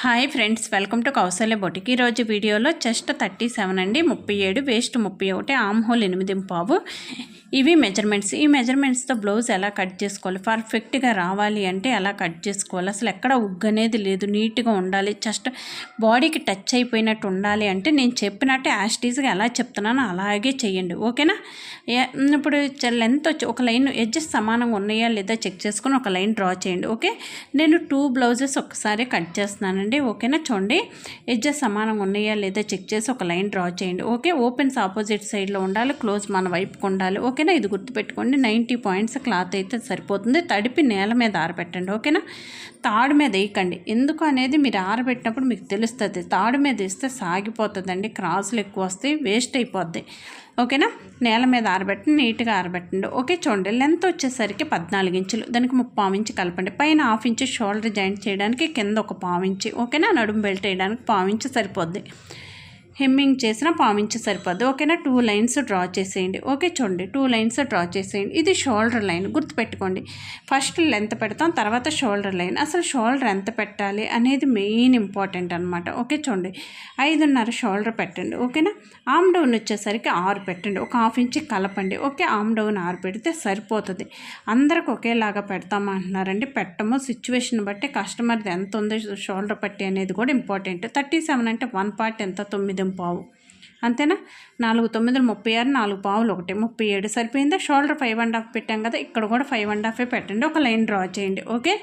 Hi friends welcome to Kaushalya బొటికి. ఈరోజు వీడియోలో chest thirty seven అండి ముప్పై ఏడు వేస్ట్ ముప్పై ఒకటి ఆమ్ హోల్ ఎనిమిది పావు. ఇవి మెజర్మెంట్స్ ఈ మెజర్మెంట్స్తో బ్లౌజ్ ఎలా కట్ చేసుకోవాలి? పర్ఫెక్ట్గా రావాలి అంటే ఎలా కట్ చేసుకోవాలి? అసలు ఎక్కడ ఉగ్గు అనేది లేదు నీట్గా ఉండాలి. జస్ట్ బాడీకి టచ్ అయిపోయినట్టు ఉండాలి అంటే నేను చెప్పినట్టు యాస్టీస్గా ఎలా చెప్తున్నానో అలాగే చేయండి. ఓకేనా? ఇప్పుడు లెంత్ వచ్చి ఒక లైన్ ఎడ్జెస్ సమానంగా ఉన్నాయా లేదా చెక్ చేసుకొని ఒక లైన్ డ్రా చేయండి. ఓకే? నేను టూ బ్లౌజెస్ ఒకసారి కట్ చేస్తున్నానండి ఓకేనా? చూడండి. ఎడ్జెస్ సమానంగా ఉన్నాయా లేదా చెక్ చేసి ఒక లైన్ డ్రా చేయండి. ఓకే ఓపెన్స్ ఆపోజిట్ సైడ్లో ఉండాలి క్లోజ్ మన వైపుకు ఉండాలి. ఓకేనా ఇది గుర్తుపెట్టుకోండి. నైంటీ పాయింట్స్ క్లాత్ అయితే సరిపోతుంది. తడిపి నేల మీద ఆరబెట్టండి. ఓకేనా తాడు మీద వేయకండి. ఎందుకు అనేది మీరు ఆరబెట్టినప్పుడు మీకు తెలుస్తుంది. తాడు మీద వేస్తే సాగిపోతుందండి. క్రాసులు ఎక్కువ వస్తాయి వేస్ట్ అయిపోద్ది. ఓకేనా? నేల మీద ఆరబెట్టి నీట్గా ఆరబెట్టండి. ఓకే చూడండి లెంత్ వచ్చేసరికి పద్నాలుగు ఇంచులు. దానికి ముప్పావు ఇంచు కలపండి. పైన హాఫ్ ఇంచు షోల్డర్ జాయింట్ చేయడానికి కింద ఒక పావు ఇంచు. ఓకేనా? నడుము బెల్ట్ వేయడానికి పావు ఇంచు సరిపోద్ది. హెమ్మింగ్ చేసిన పావించి సరిపోద్ది. ఓకేనా? టూ లైన్స్ డ్రా చేసేయండి. ఓకే చూడండి. టూ లైన్స్ డ్రా చేసేయండి. ఇది షోల్డర్ లైన్. గుర్తుపెట్టుకోండి. ఫస్ట్ లెంత్ పెడతాం. తర్వాత షోల్డర్ లైన్. అసలు షోల్డర్ ఎంత పెట్టాలి అనేది మెయిన్ ఇంపార్టెంట్ అనమాట ఓకే చూడండి. ఐదున్నర షోల్డర్ పెట్టండి. ఓకేనా? ఆమ్ డౌన్ వచ్చేసరికి ఆరు పెట్టండి. ఒక హాఫ్ ఇంచ్ కలపండి. ఓకే? ఆమ్ డౌన్ ఆరు పెడితే సరిపోతుంది. అందరికి ఒకేలాగా పెడతామా అంటున్నారండి పెట్టము. సిచ్యువేషన్ బట్టి కస్టమర్ది ఎంత ఉందో షోల్డర్ పట్టి అనేది కూడా ఇంపార్టెంట్. థర్టీ సెవెన్ అంటే వన్ పార్ట్ ఎంత? తొమ్మిది పావు? అంతేనా? నాలుగు తొమ్మిది ముప్పై ఆరు నాలుగు పావులు ఒకటి. ముప్పై ఏడు సరిపోయిందా? షోల్డర్ ఫైవ్ అండ్ హాఫ్ పెట్టాం కదా ఇక్కడ కూడా ఫైవ్ అండ్ హాఫే పెట్టండి. ఒక లైన్ డ్రా చేయండి ఓకే?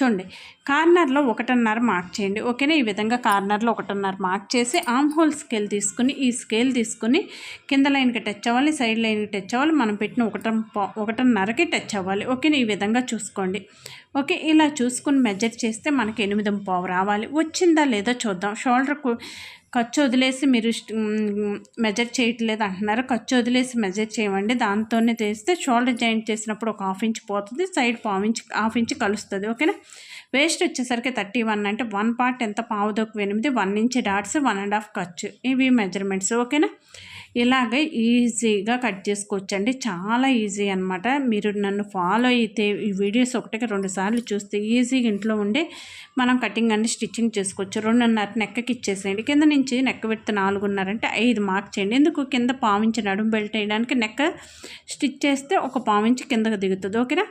చూడండి కార్నర్లో ఒకటిన్నర మార్క్ చేయండి ఓకేనా? ఈ విధంగా కార్నర్లో ఒకటిన్నర మార్క్ చేసి ఆమ్ హోల్ స్కేల్ తీసుకుని ఈ స్కేల్ తీసుకుని కింద లైన్కి టచ్ అవ్వాలి సైడ్ లైన్కి టచ్ అవ్వాలి మనం పెట్టిన ఒకట ఒకటిన్నరకి టచ్ అవ్వాలి ఓకేనా? ఈ విధంగా చూసుకోండి ఓకే? ఇలా చూసుకుని మెజర్ చేస్తే మనకి ఎనిమిది పావు రావాలి. వచ్చిందా లేదా చూద్దాం. షోల్డర్కు ఖర్చు వదిలేసి మీరు మెజర్ చేయట్లేదు అంటున్నారు. ఖర్చు వదిలేసి మెజర్ చేయమండి. దాంతోనే తీస్తే షోల్డర్ జాయింట్ చేసినప్పుడు ఒక హాఫ్ ఇంచ్ పోతుంది సైడ్ పావు ఇంచ్ హాఫ్ ఇంచ్ కలుస్తుంది. ఓకేనా? వేస్ట్ వచ్చేసరికి థర్టీ వన్ అంటే వన్ పార్ట్ ఎంత పావుదొక్కు ఎనిమిది one inch dots one and half ఖర్చు. ఇవి మెజర్మెంట్స్. ఓకేనా? ఇలాగే ఈజీగా కట్ చేసుకోవచ్చండి. చాలా ఈజీ అనమాట మీరు నన్ను ఫాలో అయితే ఈ వీడియోస్ ఒకటికి రెండు సార్లు చూస్తే ఈజీగా ఇంట్లో ఉండి మనం కటింగ్ అండి స్టిచ్చింగ్ చేసుకోవచ్చు. రెండున్నర నెక్కకి ఇచ్చేసేయండి. కింద నుంచి నెక్క పెడితే నాలుగున్నర అంటే ఐదు మార్క్ చేయండి. ఎందుకు? కింద పావించి నడుము బెల్ట్ వేయడానికి నెక్క స్టిచ్ చేస్తే ఒక పావించి కిందకు దిగుతుంది. ఓకేనా?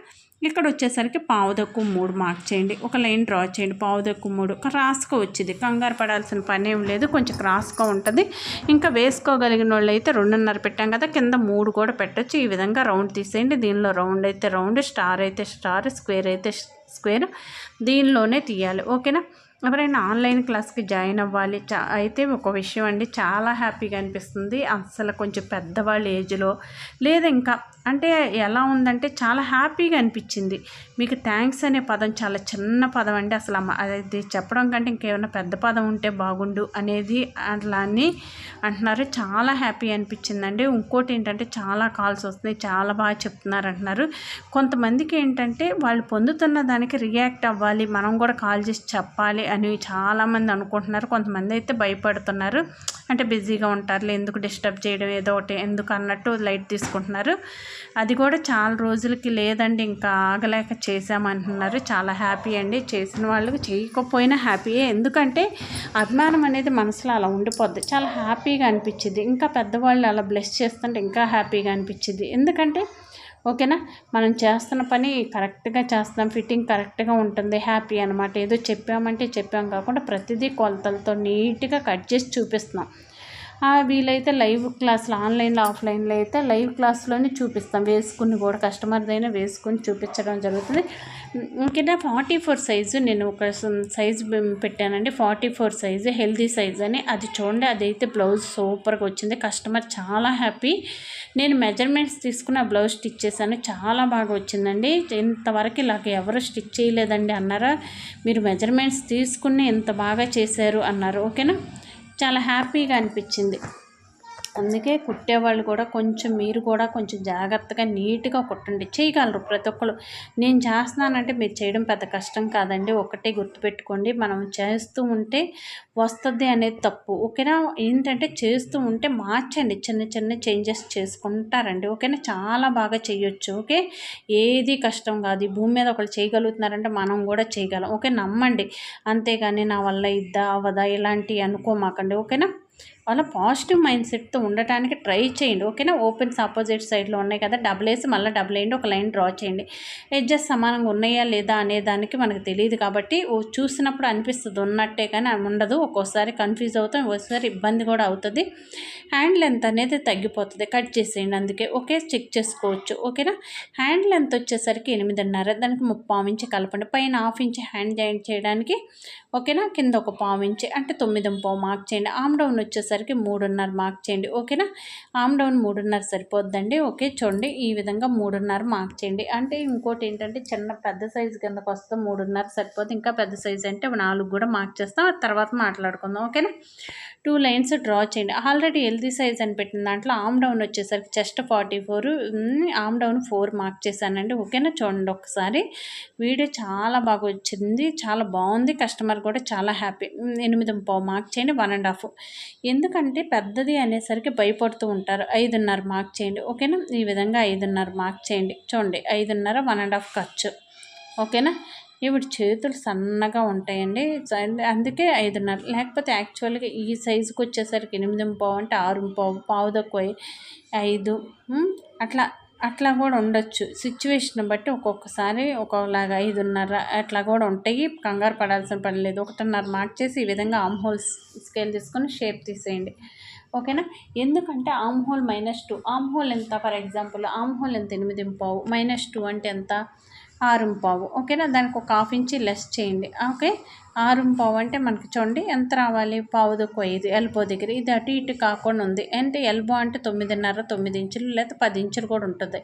ఇక్కడ వచ్చేసరికి పావుదక్కు మూడు మార్క్ చేయండి. ఒక లైన్ డ్రా చేయండి. పావుదక్కు మూడు. క్రాస్గా వచ్చింది. కంగారు పడాల్సిన పని ఏం లేదు. కొంచెం క్రాస్గా ఉంటుంది. ఇంకా వేసుకోగలిగిన వాళ్ళు అయితే రెండున్నర పెట్టాం కదా కింద మూడు కూడా పెట్టొచ్చు. ఈ విధంగా రౌండ్ తీసేయండి. దీనిలో రౌండ్ అయితే రౌండ్ స్టార్ అయితే స్టార్ స్క్వేర్ అయితే స్క్వేర్. దీనిలోనే తీయాలి. ఓకేనా? ఎవరైనా ఆన్లైన్ క్లాస్కి జాయిన్ అవ్వాలి. చా అయితే ఒక విషయం అండి చాలా హ్యాపీగా అనిపిస్తుంది. అసలు కొంచెం పెద్దవాళ్ళ ఏజ్లో లేదు ఇంకా అంటే ఎలా ఉందంటే చాలా హ్యాపీగా అనిపించింది. మీకు థ్యాంక్స్ అనే పదం చాలా చిన్న పదం అండి. అసలు అమ్మ- అది చెప్పడం కంటే ఇంకేమైనా పెద్ద పదం ఉంటే బాగుండు అనేది అట్లా అని అంటున్నారు. చాలా హ్యాపీ అనిపించిందండి. ఇంకోటి ఏంటంటే చాలా కాల్స్ వస్తున్నాయి చాలా బాగా చెప్తున్నారు అంటున్నారు. కొంతమందికి ఏంటంటే వాళ్ళు పొందుతున్న దానికి రియాక్ట్ అవ్వాలి. మనం కూడా కాల్ చేసి చెప్పాలి అని చాలామంది అనుకుంటున్నారు. కొంతమంది అయితే భయపడుతున్నారు. అంటే బిజీగా ఉంటారు ఎందుకు డిస్టర్బ్ చేయడం ఏదో ఒకటి ఎందుకు అన్నట్టు లైట్ తీసుకుంటున్నారు. అది కూడా చాలా రోజులకి లేదండి ఇంకా ఆగలేక చేసామంటున్నారు చాలా హ్యాపీ అండి. చేసిన వాళ్ళకి చేయకపోయినా హ్యాపీయే. ఎందుకంటే అభిమానం అనేది మనసులో అలా ఉండిపోద్ది. చాలా హ్యాపీగా అనిపించింది ఇంకా పెద్దవాళ్ళు అలా బ్లెస్ చేస్తుంటే ఇంకా హ్యాపీగా అనిపించింది ఎందుకంటే ఓకేనా? మనం చేస్తున్న పని కరెక్ట్గా చేస్తాం ఫిట్టింగ్ కరెక్ట్గా ఉంటుంది. హ్యాపీ అనమాట ఏదో చెప్పామంటే చెప్పాం కాకుండా ప్రతిదీ కొలతలతో నీట్గా కట్ చేసి చూపిస్తున్నాం. వీలైతే లైవ్ క్లాసులు ఆన్లైన్లో ఆఫ్లైన్లో అయితే లైవ్ క్లాస్లోనే చూపిస్తాం. వేసుకుని కూడా కస్టమర్దైనా వేసుకుని చూపించడం జరుగుతుంది. ఓకేనా ఫార్టీ ఫోర్ సైజు నేను ఒక సైజు పెట్టానండి. Forty four size healthy size అని. అది చూడండి అదైతే బ్లౌజ్ సూపర్గా వచ్చింది. కస్టమర్ చాలా హ్యాపీ. నేను మెజర్మెంట్స్ తీసుకుని ఆ బ్లౌజ్ స్టిచ్ చేశాను. చాలా బాగా వచ్చిందండి. ఇంతవరకు ఇలాగ ఎవరు స్టిచ్ చేయలేదండి అన్నారా? మీరు మెజర్మెంట్స్ తీసుకుని ఇంత బాగా చేశారు అన్నారు. ఓకేనా? చాలా హ్యాపీగా అనిపించింది. అందుకే కుట్టేవాళ్ళు కూడా కొంచెం మీరు కూడా కొంచెం జాగ్రత్తగా నీట్గా కుట్టండి. చేయగలరు ప్రతి ఒక్కరు నేను చేస్తున్నానంటే మీరు చేయడం పెద్ద కష్టం కాదండి. ఒకటే గుర్తుపెట్టుకోండి. మనం చేస్తూ ఉంటే వస్తుంది అనేది తప్పు. ఓకేనా? ఏంటంటే చేస్తూ ఉంటే మార్చండి. చిన్న చిన్న చేంజెస్ చేసుకుంటారండి. ఓకేనా? చాలా బాగా చేయొచ్చు. ఓకే? ఏది కష్టం కాదు. ఈ భూమి మీద ఒకళ్ళు చేయగలుగుతున్నారంటే మనం కూడా చేయగలం. ఓకే? నమ్మండి. అంతేగాని నా వల్ల ఇద్దా? అవదా? ఇలాంటివి అనుకోమాకండి. ఓకేనా? వాళ్ళ పాజిటివ్ మైండ్ సెట్తో ఉండటానికి ట్రై చేయండి. ఓకేనా ఓపెన్స్ ఆపోజిట్ సైడ్లో ఉన్నాయి కదా? డబుల్ వేసి మళ్ళీ డబుల్ వేయండి. ఒక లైన్ డ్రా చేయండి. ఎడ్జెస్ సమానంగా ఉన్నాయా లేదా అనే దానికి మనకు తెలియదు కాబట్టి చూసినప్పుడు అనిపిస్తుంది. ఉన్నట్టే కానీ ఉండదు. ఒక్కోసారి కన్ఫ్యూజ్ అవుతాం. ఒక్కోసారి ఇబ్బంది కూడా అవుతుంది. హ్యాండ్ లెంత్ అనేది తగ్గిపోతుంది. కట్ చేసేయండి అందుకే. ఓకే చెక్ చేసుకోవచ్చు. ఓకేనా హ్యాండ్ లెంత్ వచ్చేసరికి ఎనిమిదిన్నర. దానికి ముప్పావు ఇంచి కలపండి. పైన హాఫ్ ఇంచ్ హ్యాండ్ జాయింట్ చేయడానికి. ఓకేనా కింద ఒక పావు ఇంచి అంటే తొమ్మిది పావు మార్క్ చేయండి. ఆమ్ డౌన్ వచ్చేసరికి మూడున్నర మార్క్ చేయండి. ఓకేనా? ఆమ్ డౌన్ మూడున్నర సరిపోద్దండి. ఓకే చూడండి. ఈ విధంగా మూడున్నర మార్క్ చేయండి. అంటే ఇంకోటి ఏంటంటే చిన్న పెద్ద సైజు కిందకు వస్తే మూడున్నర సరిపోద్ది ఇంకా పెద్ద సైజు అంటే నాలుగు కూడా మార్క్ చేస్తాం. ఆ తర్వాత మాట్లాడుకుందాం. ఓకేనా? టూ లైన్స్ డ్రా చేయండి. ఆల్రెడీ హెల్దీ సైజ్ అని పెట్టిన దాంట్లో ఆమ్ డౌన్ వచ్చేసరికి chest forty four arm down four mark చేశానండి. ఓకేనా? చూడండి ఒకసారి. వీడియో చాలా బాగా వచ్చింది. చాలా బాగుంది. కస్టమర్ కూడా చాలా హ్యాపీ ఎనిమిది పావు మార్క్ చేయండి. వన్ అండ్ హాఫ్ ఎందుకంటే పెద్దది అనేసరికి భయపడుతూ ఉంటారు. ఐదున్నర మార్క్ చేయండి. ఓకేనా? ఈ విధంగా ఐదున్నర మార్క్ చేయండి. చూడండి. ఐదున్నర వన్ అండ్ హాఫ్ ఖర్చు. ఓకేనా? ఇప్పుడు చేతులు సన్నగా ఉంటాయండి. అందుకే ఐదున్నర. లేకపోతే యాక్చువల్గా ఈ సైజుకి వచ్చేసరికి ఎనిమిది పావు అంటే ఆరు పావు పావు తక్కువ ఐదు అట్లా అట్లా కూడా ఉండొచ్చు. సిచ్యువేషన్ బట్టి ఒక్కొక్కసారి ఒక్కొక్కలాగా ఐదున్నర అట్లా కూడా ఉంటాయి. కంగారు పడాల్సిన పని లేదు. ఒకటిన్నర మార్చేసి ఈ విధంగా ఆమ్ స్కేల్ తీసుకొని షేప్ తీసేయండి. ఓకేనా ఎందుకంటే arm hole minus two arm hole ఎంత? ఫర్ ఎగ్జాంపుల్ ఆమ్ హోల్ ఎంత? ఎనిమిది పావు. మైనస్ టూ అంటే ఎంత? ఆరుంపావు ఓకేనా? దానికి ఒక హాఫ్ ఇంచి లెస్ చేయండి. ఓకే? ఆరుంపావు అంటే మనకి చూడండి ఎంత రావాలి? పావు ఐదు ఎల్బో దగ్గర. ఇది అటు ఇటు కాకుండా ఉంది. అంటే ఎల్బో అంటే తొమ్మిదిన్నర తొమ్మిది ఇంచులు లేదా పది ఇంచులు కూడా ఉంటుంది.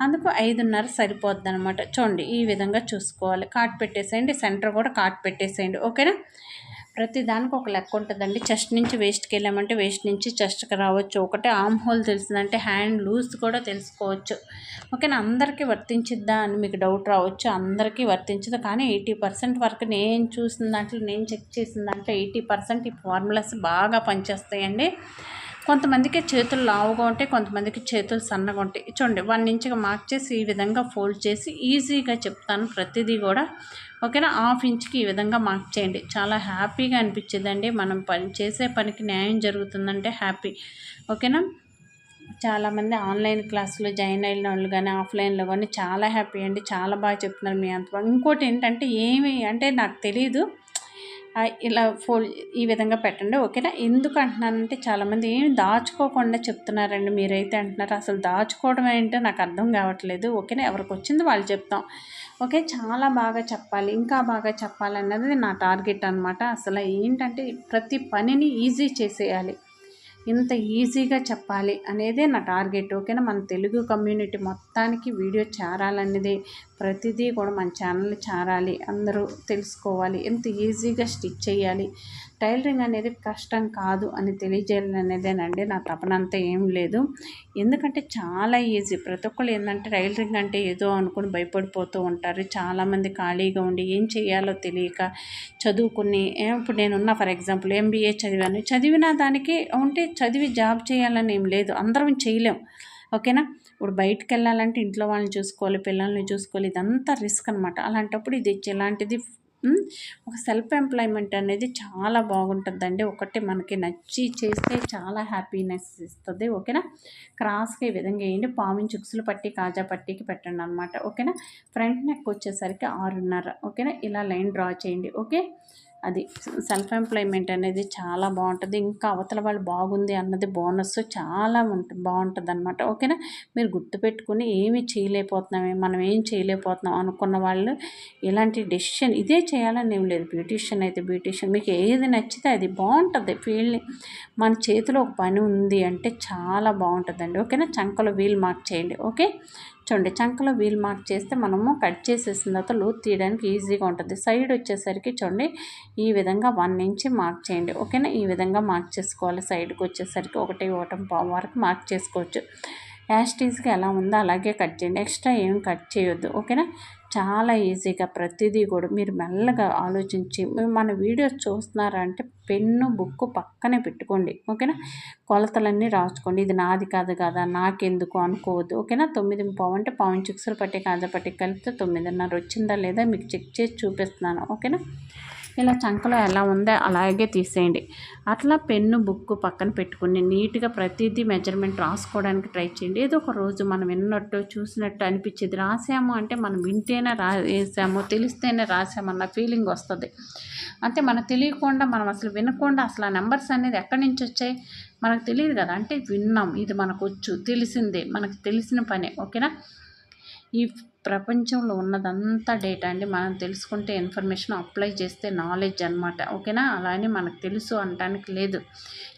అందుకు ఐదున్నర సరిపోద్ది అనమాట చూడండి ఈ విధంగా చూసుకోవాలి. కాట్ పెట్టేసేయండి సెంటర్ కూడా కాట్ పెట్టేసేయండి. ఓకేనా? ప్రతి దానికి ఒక లెక్క ఉంటుందండి. చెస్ట్ నుంచి వేస్ట్కి వెళ్ళామంటే వేస్ట్ నుంచి చెస్ట్కి రావచ్చు. ఒకటే ఆమ్ హోల్ తెలిసిందంటే హ్యాండ్ లూజ్ కూడా తెలుసుకోవచ్చు. ఓకేనా అందరికీ వర్తించిద్దా అని మీకు డౌట్ రావచ్చు. అందరికీ వర్తించదు. కానీ ఎయిటీ పర్సెంట్ వరకు నేను చూసిన దాంట్లో నేను చెక్ చేసిన దాంట్లో ఎయిటీ పర్సెంట్ ఈ ఫార్ములాస్ బాగా పనిచేస్తాయండి. కొంతమందికి చేతులు లావుగా ఉంటాయి కొంతమందికి చేతులు సన్నగా ఉంటాయి. చూడండి వన్ ఇంచ్గా మార్క్ చేసి ఈ విధంగా ఫోల్డ్ చేసి ఈజీగా చెప్తాను ప్రతిదీ కూడా. ఓకేనా? హాఫ్ ఇంచ్కి ఈ విధంగా మార్క్ చేయండి. చాలా హ్యాపీగా అనిపించేదండి. మనం పని చేసే పనికి న్యాయం జరుగుతుందంటే హ్యాపీ ఓకేనా? చాలామంది ఆన్లైన్ క్లాసులో జాయిన్ అయిన వాళ్ళు కానీ ఆఫ్లైన్లో కానీ చాలా హ్యాపీ అండి. చాలా బాగా చెప్తున్నారు మీ అంత. ఇంకోటి ఏంటంటే ఏమి అంటే నాకు తెలియదు ఇలా ఫోల్డ్ ఈ విధంగా పెట్టండి ఓకేనా? ఎందుకు అంటున్నానంటే చాలామంది ఏం దాచుకోకుండా చెప్తున్నారండి మీరైతే అంటున్నారు. అసలు దాచుకోవడం ఏంటో నాకు అర్థం కావట్లేదు ఓకేనా? ఎవరికి వచ్చింది వాళ్ళు చెప్తాం. ఓకే చాలా బాగా చెప్పాలి ఇంకా బాగా చెప్పాలన్నది నా టార్గెట్ అనమాట అసలు ఏంటంటే ప్రతి పనిని ఈజీ చేసేయాలి ఇంత ఈజీగా చెప్పాలి అనేదే నా టార్గెట్ ఓకేనా? మన తెలుగు కమ్యూనిటీ మొత్తానికి వీడియో చేరాలన్నదే. ప్రతిదీ కూడా మన ఛానల్ చేరాలి అందరూ తెలుసుకోవాలి ఎంత ఈజీగా స్టిచ్ చేయాలి. టైలరింగ్ అనేది కష్టం కాదు అని తెలియజేయాలనేదేనండి నా తపనంతా ఏం లేదు. ఎందుకంటే చాలా ఈజీ. ప్రతి ఒక్కళ్ళు ఏంటంటే టైలరింగ్ అంటే ఏదో అనుకుని భయపడిపోతూ ఉంటారు. చాలామంది ఖాళీగా ఉండి ఏం చేయాలో తెలియక చదువుకుని ఇప్పుడు నేనున్న ఫర్ ఎగ్జాంపుల్ ఎంబీఏ చదివాను. చదివిన దానికి ఉంటే చదివి జాబ్ చేయాలని ఏం లేదు. అందరం చేయలేం. ఓకేనా? ఇప్పుడు బయటకు వెళ్ళాలంటే ఇంట్లో వాళ్ళని చూసుకోవాలి పిల్లల్ని చూసుకోవాలి ఇదంతా రిస్క్ అనమాట అలాంటప్పుడు ఇది ఇలాంటిది ఒక సెల్ఫ్ ఎంప్లాయ్మెంట్ అనేది చాలా బాగుంటుందండి. ఒకటి మనకి నచ్చి చేస్తే చాలా హ్యాపీనెస్ ఇస్తుంది ఓకేనా? క్రాస్గా ఈ విధంగా వేయండి. పామిన్ చుక్సులు పట్టి కాజా పట్టికి పెట్టండి అనమాట ఓకేనా? ఫ్రంట్ నెక్ వచ్చేసరికి ఆరున్నర ఓకేనా? ఇలా లైన్ డ్రా చేయండి ఓకే? అది సెల్ఫ్ ఎంప్లాయ్మెంట్ అనేది చాలా బాగుంటుంది. ఇంకా అవతల వాళ్ళు బాగుంది అన్నది బోనస్ చాలా ఉంటుంది బాగుంటుంది అనమాట ఓకేనా? మీరు గుర్తుపెట్టుకుని ఏమి చేయలేకపోతున్నామే మనం ఏం చేయలేకపోతున్నాం అనుకున్న వాళ్ళు ఇలాంటి డెసిషన్ ఇదే చేయాలని ఏం లేదు. బ్యూటిషియన్ అయితే బ్యూటిషియన్ మీకు ఏది నచ్చితే అది బాగుంటుంది. ఫీల్డ్ మన చేతిలో ఒక పని ఉంది అంటే చాలా బాగుంటుందండి. ఓకేనా? చంకలో వీల్ మార్క్ చేయండి. ఓకే? చూడండి చంకలో వీల్ మార్క్ చేస్తే మనము కట్ చేసేసిన తర్వాత లూత్ తీయడానికి ఈజీగా ఉంటుంది. సైడ్ వచ్చేసరికి చూడండి ఈ విధంగా వన్ ఇంచ్ మార్క్ చేయండి. ఓకేనా? ఈ విధంగా మార్క్ చేసుకోవాలి. సైడ్కి వచ్చేసరికి ఒకటి ఒకటం పావు వరకు మార్క్ చేసుకోవచ్చు. యాస్టీస్గా ఎలా ఉందో అలాగే కట్ చేయండి. ఎక్స్ట్రా ఏం కట్ చేయొద్దు. ఓకేనా? చాలా ఈజీగా ప్రతిదీ కూడా మీరు మెల్లగా ఆలోచించి మన వీడియోస్ చూస్తున్నారంటే పెన్ను బుక్ పక్కనే పెట్టుకోండి. ఓకేనా? కొలతలన్నీ రాసుకోండి. ఇది నాది కాదు కదా నాకెందుకు అనుకోవద్దు. ఓకేనా? తొమ్మిది పావు అంటే పావు చిక్సులు పట్టి కాజా పట్టి కలిపితే తొమ్మిదిన్నర వచ్చిందా లేదా మీకు చెక్ చేసి చూపిస్తున్నాను. ఓకేనా? ఇలా చంకలో ఎలా ఉందో అలాగే తీసేయండి. అట్లా పెన్ను బుక్ పక్కన పెట్టుకుని నీట్గా ప్రతిదీ మెజర్మెంట్ రాసుకోవడానికి ట్రై చేయండి. ఏదో ఒక రోజు మనం విన్నట్టు చూసినట్టు అనిపించేది. రాసాము అంటే మనం వింటేనే రాసాము తెలిస్తేనే రాసామన్న ఫీలింగ్ వస్తుంది. అంటే మనకు తెలియకుండా మనం అసలు వినకుండా అసలు ఆ నెంబర్స్ అనేది ఎక్కడి నుంచి వచ్చాయి? మనకు తెలియదు కదా. అంటే విన్నాం ఇది మనకు వచ్చు తెలిసిందే మనకు తెలిసిన పనే ఓకేనా? ఈ ప్రపంచంలో ఉన్నదంతా డేటా అండి. మనం తెలుసుకుంటే ఇన్ఫర్మేషన్ అప్లై చేస్తే నాలెడ్జ్ అనమాట ఓకేనా? అలానే మనకు తెలుసు అనడానికి లేదు.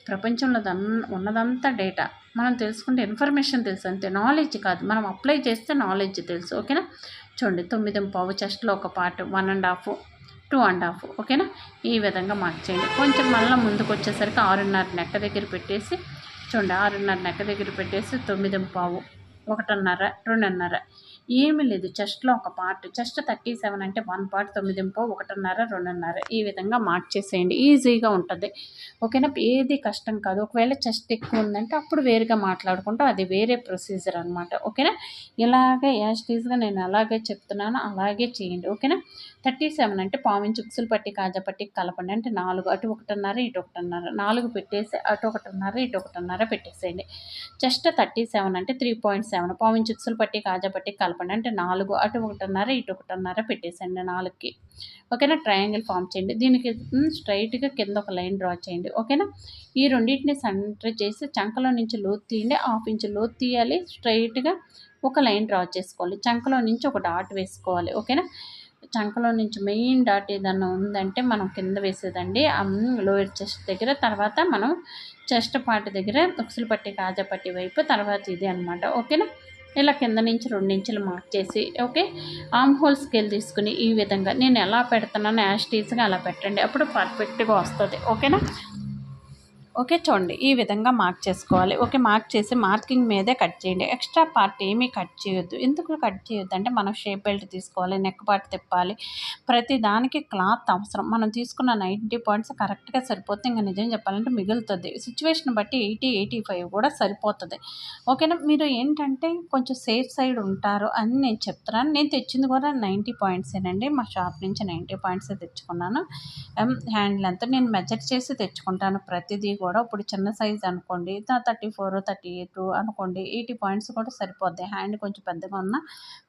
ప్రపంచంలో ఉన్నదంతా డేటా. మనం తెలుసుకుంటే ఇన్ఫర్మేషన్ తెలుసు అంతే. నాలెడ్జ్ కాదు. మనం అప్లై చేస్తే నాలెడ్జ్ తెలుసు. ఓకేనా? చూడండి. తొమ్మిది పావు చెస్ట్లో ఒక part. One and half two and half. ఓకేనా? ఈ విధంగా మార్చేయండి కొంచెం మళ్ళీ ముందుకు వచ్చేసరికి ఆరున్నర నెక్క దగ్గర పెట్టేసి చూడండి. ఆరున్నర నెక్క దగ్గర పెట్టేసి తొమ్మిది పావు ఒకటిన్నర రెండున్నర. ఏమీ లేదు. చెస్ట్లో ఒక పార్ట్. చెస్ట్ థర్టీ సెవెన్ అంటే వన్ పార్ట్ తొమ్మిది ఒకటిన్నర రెండున్నర. ఈ విధంగా మార్చేసేయండి ఈజీగా ఉంటుంది. ఓకేనా? ఏది కష్టం కాదు. ఒకవేళ చెస్ట్ ఎక్కువ ఉందంటే అప్పుడు వేరుగా మాట్లాడుకుంటాం అది వేరే ప్రొసీజర్ అనమాట ఓకేనా? ఇలాగే యాస్టీస్గా నేను అలాగే చెప్తున్నాను. అలాగే చేయండి. ఓకేనా? థర్టీ సెవెన్ అంటే పావించి ఉక్సులు పట్టి కాజా పట్టి కలపండి. అంటే నాలుగు అటు ఒకటిన్నర ఇటు ఒకటిన్నర. నాలుగు పెట్టేసి అటు ఒకటిన్నర ఇటు ఒకటిన్నర పెట్టేసేయండి. జస్ట్ థర్టీ సెవెన్ అంటే త్రీ పాయింట్ సెవెన్. పావించి ఉక్సులు పట్టి కాజా పట్టి కలపండి. అంటే నాలుగు అటు ఒకటిన్నర ఇటు ఒకటిన్నర పెట్టేసండి నాలుగుకి. ఓకేనా? ట్రయాంగిల్ ఫామ్ చేయండి. దీనికి స్ట్రైట్గా కింద ఒక లైన్ డ్రా చేయండి. ఓకేనా? ఈ రెండింటిని సెంటర్ చేసి చంకలో నుంచి లోతు తీయండి. హాఫ్ ఇంచ్ లోతు తీయాలి. స్ట్రైట్గా ఒక లైన్ డ్రా చేసుకోవాలి. చంకలో నుంచి ఒక డాట్ వేసుకోవాలి. ఓకేనా? చంకలో నుంచి మెయిన్ డాట్ ఏదన్నా ఉందంటే మనం కింద వేసేదండి. లోయర్ చెస్ట్ దగ్గర. తర్వాత మనం చెస్ట్ పార్ట్ దగ్గర ఉక్సులు పట్టి కాజా పట్టి వైపు తర్వాత ఇది అనమాట ఓకేనా? ఇలా కింద నుంచి రెండించులు మార్క్ చేసి ఓకే? ఆమ్ హోల్ స్కేల్ తీసుకుని ఈ విధంగా నేను ఎలా పెడుతున్నానో యాస్టీస్గా అలా పెట్టండి. అప్పుడు పర్ఫెక్ట్గా వస్తుంది. ఓకేనా? ఓకే చూడండి. ఈ విధంగా మార్క్ చేసుకోవాలి. ఓకే మార్క్ చేసి మార్కింగ్ మీదే కట్ చేయండి. ఎక్స్ట్రా పార్ట్ ఏమీ కట్ చేయొద్దు. ఎందుకు కట్ చేయొద్దు అంటే మనం షేప్ బెల్ట్ తీసుకోవాలి నెక్ పార్ట్ తిప్పాలి. ప్రతి దానికి క్లాత్ అవసరం. మనం తీసుకున్న నైంటీ పాయింట్స్ కరెక్ట్గా సరిపోతే ఇంకా నిజం చెప్పాలంటే మిగులుతుంది. సిచ్యువేషన్ బట్టి ఎయిటీ ఎయిటీ ఫైవ్ కూడా సరిపోతుంది. ఓకేనా? మీరు ఏంటంటే కొంచెం సేఫ్ సైడ్ ఉంటారు అని నేను చెప్తున్నాను. నేను తెచ్చింది కూడా నైంటీ పాయింట్సేనండి. మా షాప్ నుంచి నైంటీ పాయింట్స్ తెచ్చుకున్నాను. హ్యాండ్ లెంత్ నేను మెజర్ చేసి తెచ్చుకుంటాను ప్రతిదీ కూడా ఇప్పుడు చిన్న సైజ్ అనుకోండి థర్టీ ఫోర్ థర్టీ ఎయిట్ అనుకోండి ఎయిటీ పాయింట్స్ కూడా సరిపోద్ది. హ్యాండ్ కొంచెం పెద్దగా ఉన్న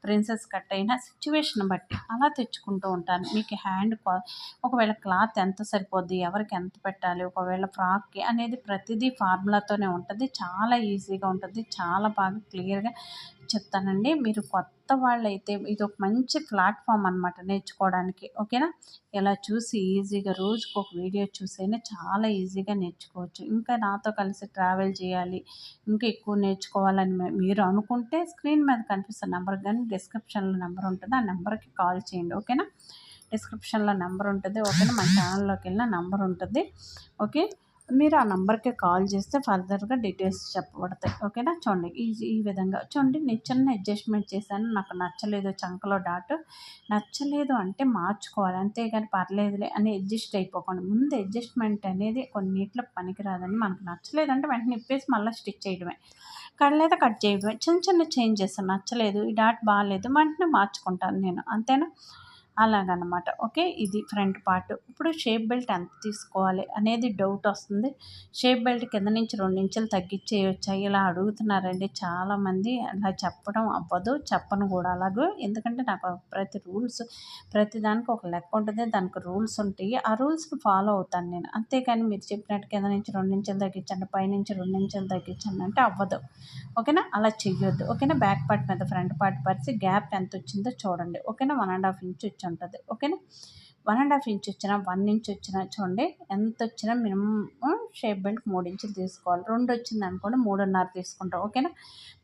ప్రిన్సెస్ కట్ అయిన సిచ్యువేషన్ బట్టి అలా తెచ్చుకుంటూ ఉంటాను. మీకు హ్యాండ్ ఒకవేళ క్లాత్ ఎంత సరిపోద్ది ఎవరికి ఎంత పెట్టాలి ఒకవేళ ఫ్రాక్కి అనేది ప్రతిదీ ఫార్ములాతోనే ఉంటుంది. చాలా ఈజీగా ఉంటుంది చాలా బాగా క్లియర్గా చెప్తానండి. మీరు కొత్త వాళ్ళైతే ఇది ఒక మంచి ప్లాట్ఫామ్ అనమాట నేర్చుకోవడానికి. ఓకేనా? ఇలా చూసి ఈజీగా రోజుకు ఒక వీడియో చూసైనా చాలా ఈజీగా నేర్చుకోవచ్చు. ఇంకా నాతో కలిసి ట్రావెల్ చేయాలి ఇంకా ఎక్కువ నేర్చుకోవాలని మీరు అనుకుంటే స్క్రీన్ మీద కనిపిస్తున్న నెంబర్ కానీ డిస్క్రిప్షన్లో నెంబర్ ఉంటుంది. ఆ నెంబర్కి కాల్ చేయండి. ఓకేనా? డిస్క్రిప్షన్లో నెంబర్ ఉంటుంది. ఓకేనా? మన ఛానల్లోకి వెళ్ళిన నెంబర్ ఉంటుంది. ఓకే? మీరు ఆ నెంబర్కి కాల్ చేస్తే ఫర్దర్గా డీటెయిల్స్ చెప్పబడతాయి. ఓకేనా? చూడండి ఈ ఈ విధంగా. చూడండి నేను చిన్న అడ్జస్ట్మెంట్ చేశాను. నాకు నచ్చలేదు చంకలో డాట్. నచ్చలేదు అంటే మార్చుకోవాలి. అంతేగాని పర్లేదులే అని అడ్జస్ట్ అయిపోకండి. ముందు అడ్జస్ట్మెంట్ అనేది కొన్నిట్లో పనికిరాదని మనకు నచ్చలేదు అంటే వెంటనే ఇప్పేసి మళ్ళీ స్టిచ్ చేయడమే. కడలేదా కట్ చేయడమే. చిన్న చిన్న చేంజెస్. నచ్చలేదు ఈ డాట్ బాగాలేదు వెంటనే మార్చుకుంటాను నేను. అంతేనా? అలాగనమాట. ఓకే? ఇది ఫ్రంట్ పార్ట్. ఇప్పుడు షేప్ బెల్ట్ ఎంత తీసుకోవాలి అనేది డౌట్ వస్తుంది. షేప్ బెల్ట్ కింద నుంచి రెండు ఇంచులు తగ్గించేయచ్చా ఇలా అడుగుతున్నారండి చాలామంది. అలా చెప్పడం అవ్వదు. చెప్పను కూడా అలాగూ. ఎందుకంటే నాకు ప్రతి రూల్స్ ప్రతి దానికి ఒక లెక్క ఉంటుంది. దానికి రూల్స్ ఉంటాయి. ఆ రూల్స్కి ఫాలో అవుతాను నేను. అంతేకాని మీరు చెప్పినట్టు కింద నుంచి రెండు ఇంచులు తగ్గించండి పైనుంచి రెండు ఇంచులు తగ్గించండి అంటే అవ్వదు. ఓకేనా? అలా చెయ్యొద్దు. ఓకేనా? బ్యాక్ పార్ట్ మీద ఫ్రంట్ పార్ట్ పరిచి గ్యాప్ ఎంత వచ్చిందో చూడండి. ఓకేనా? వన్ అండ్ హాఫ్ ఇంచ్ వచ్చాం ఉంటుంది. ఓకేనా? వన్ అండ్ హాఫ్ ఇంచ్ వచ్చినా వన్ ఇంచ్ వచ్చినా చూడండి ఎంత వచ్చినా మినిమం షేప్ బెల్ట్ మూడు ఇంచులు తీసుకోవాలి. రెండు వచ్చింది అనుకోండి మూడున్నర తీసుకుంటాం. ఓకేనా?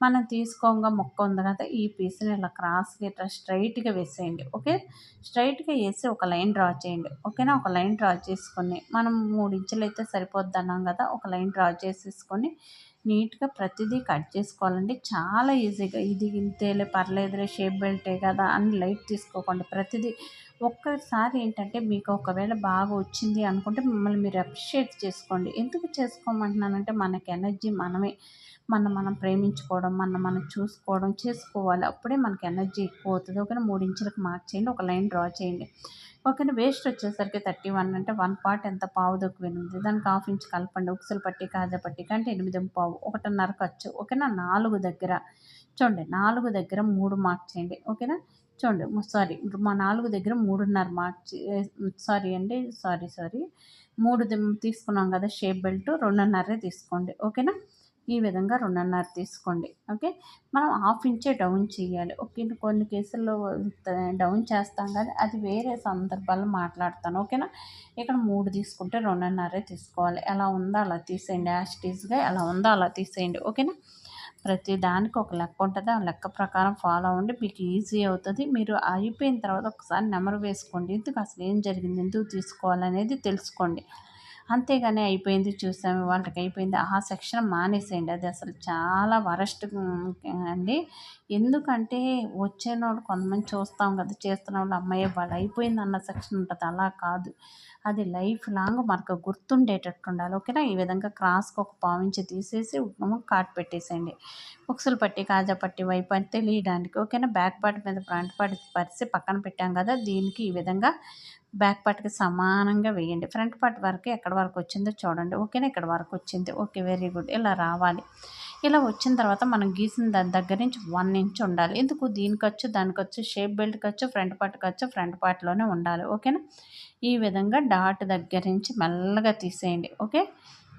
మనం తీసుకోగా మొక్క ఉంది కదా ఈ పీస్ని ఇలా క్రాస్గా ఇట్లా స్ట్రైట్గా వేసేయండి. ఓకే? స్ట్రైట్గా వేసి ఒక లైన్ డ్రా చేయండి. ఓకేనా? ఒక లైన్ డ్రా చేసుకొని మనం మూడు ఇంచులు అయితే సరిపోద్ది అన్నాం కదా ఒక లైన్ డ్రా చేసేసుకొని నీట్గా ప్రతిదీ కట్ చేసుకోవాలండి. చాలా ఈజీగా. ఇది ఇంతేలే పర్లేదులే షేప్ బెల్టే కదా అని లైట్ తీసుకోకండి. ప్రతిదీ ఒక్కసారి ఏంటంటే మీకు ఒకవేళ బాగా వచ్చింది అనుకుంటే మిమ్మల్ని మీరు అప్రిషియేట్ చేసుకోండి. ఎందుకు చేసుకోమంటున్నానంటే మనకి ఎనర్జీ మనమే. మన మనం ప్రేమించుకోవడం మన మనం చూసుకోవడం చేసుకోవాలి. అప్పుడే మనకి ఎనర్జీ ఎక్కువ అవుతుంది. ఒక మూడు ఇంచులకు మార్క్ చేయండి ఒక లైన్ డ్రా చేయండి. ఓకేనా వేస్ట్ వచ్చేసరికి థర్టీ వన్ అంటే వన్ పార్ట్ ఎంత పావు దొక్కు దానికి హాఫ్ ఇంచ్ కలపండి. ఉక్సులు పట్టి కాజా పట్టి కంటే ఎనిమిది పావు. ఒకటిన్నర ఖర్చు. ఓకేనా? నాలుగు దగ్గర. చూడండి నాలుగు దగ్గర మూడు మార్క్ చేయండి. ఓకేనా? చూడండి సారీ మా నాలుగు దగ్గర మూడున్నర మార్క్ సారీ అండి. సారీ సారీ మూడు తీసుకున్నాం కదా షేప్ బెల్ట్ రెండున్నరే తీసుకోండి. ఓకేనా? ఈ విధంగా రెండున్నర తీసుకోండి. ఓకే? మనం హాఫ్ ఇంచే డౌన్ చేయాలి. ఓకే? కొన్ని కేసుల్లో డౌన్ చేస్తాం కానీ అది వేరే సందర్భాల్లో మాట్లాడతాను. ఓకేనా? ఇక్కడ మూడు తీసుకుంటే రెండున్నరే తీసుకోవాలి. ఎలా ఉందో అలా తీసేయండి. యాస్టీస్గా ఎలా ఉందో అలా తీసేయండి. ఓకేనా? ప్రతి దానికి ఒక లెక్క ఉంటుంది. ఆ లెక్క ప్రకారం ఫాలో అవ్వండి. మీకు ఈజీ అవుతుంది. మీరు అయిపోయిన తర్వాత ఒకసారి నెంబర్ వేసుకోండి. ఎందుకు? అసలు ఏం జరిగింది? ఎందుకు తీసుకోవాలనేది తెలుసుకోండి. అంతేగాని అయిపోయింది చూసాము వాళ్ళకి అయిపోయింది. ఆ సెక్షన్ మానేసేయండి. అది అసలు చాలా వరస్ట్ అండి. ఎందుకంటే వచ్చిన కొంతమంది చూస్తాం కదా చేస్తున్న వాళ్ళు అమ్మాయి వాళ్ళు అయిపోయింది అన్న సెక్షన్ ఉంటుంది. అలా కాదు. అది లైఫ్ లాంగ్ మనకు గుర్తుండేటట్టు ఉండాలి ఓకేనా? ఈ విధంగా క్రాస్కి ఒక పావించి తీసేసి కాట్ పెట్టేసేయండి. బుక్సులు పట్టి కాజా పట్టి వైపు అని తెలియడానికి ఓకేనా? బ్యాక్ పార్ట్ మీద ఫ్రంట్ పార్ట్ పరిచి పక్కన పెట్టాం కదా దీనికి ఈ విధంగా బ్యాక్ పార్ట్కి సమానంగా వేయండి. ఫ్రంట్ పార్ట్ వరకు ఎక్కడ వరకు వచ్చిందో చూడండి. ఓకేనా? ఇక్కడ వరకు వచ్చింది. Okay very good. ఇలా రావాలి. ఇలా వచ్చిన తర్వాత మనం గీసిన దాని దగ్గర నుంచి వన్ ఇంచ్ ఉండాలి. ఎందుకు? దీనికి వచ్చు దానికి వచ్చు షేప్ బెల్ట్ ఖర్చు ఫ్రంట్ పార్ట్ ఖర్చు ఫ్రంట్ పార్ట్లోనే ఉండాలి. ఓకేనా ఈ విధంగా డాట్ దగ్గర నుంచి మెల్లగా తీసేయండి. ఓకే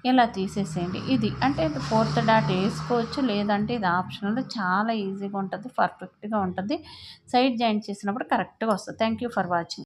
ఇలా తీసేసేయండి. ఇది అంటే ఫోర్త్ డాట్ వేసుకోవచ్చు. లేదంటే ఇది ఆప్షనల్ చాలా ఈజీగా ఉంటుంది. పర్ఫెక్ట్గా ఉంటుంది. సైడ్ జాయింట్ చేసినప్పుడు కరెక్ట్గా వస్తుంది. Thank you for watching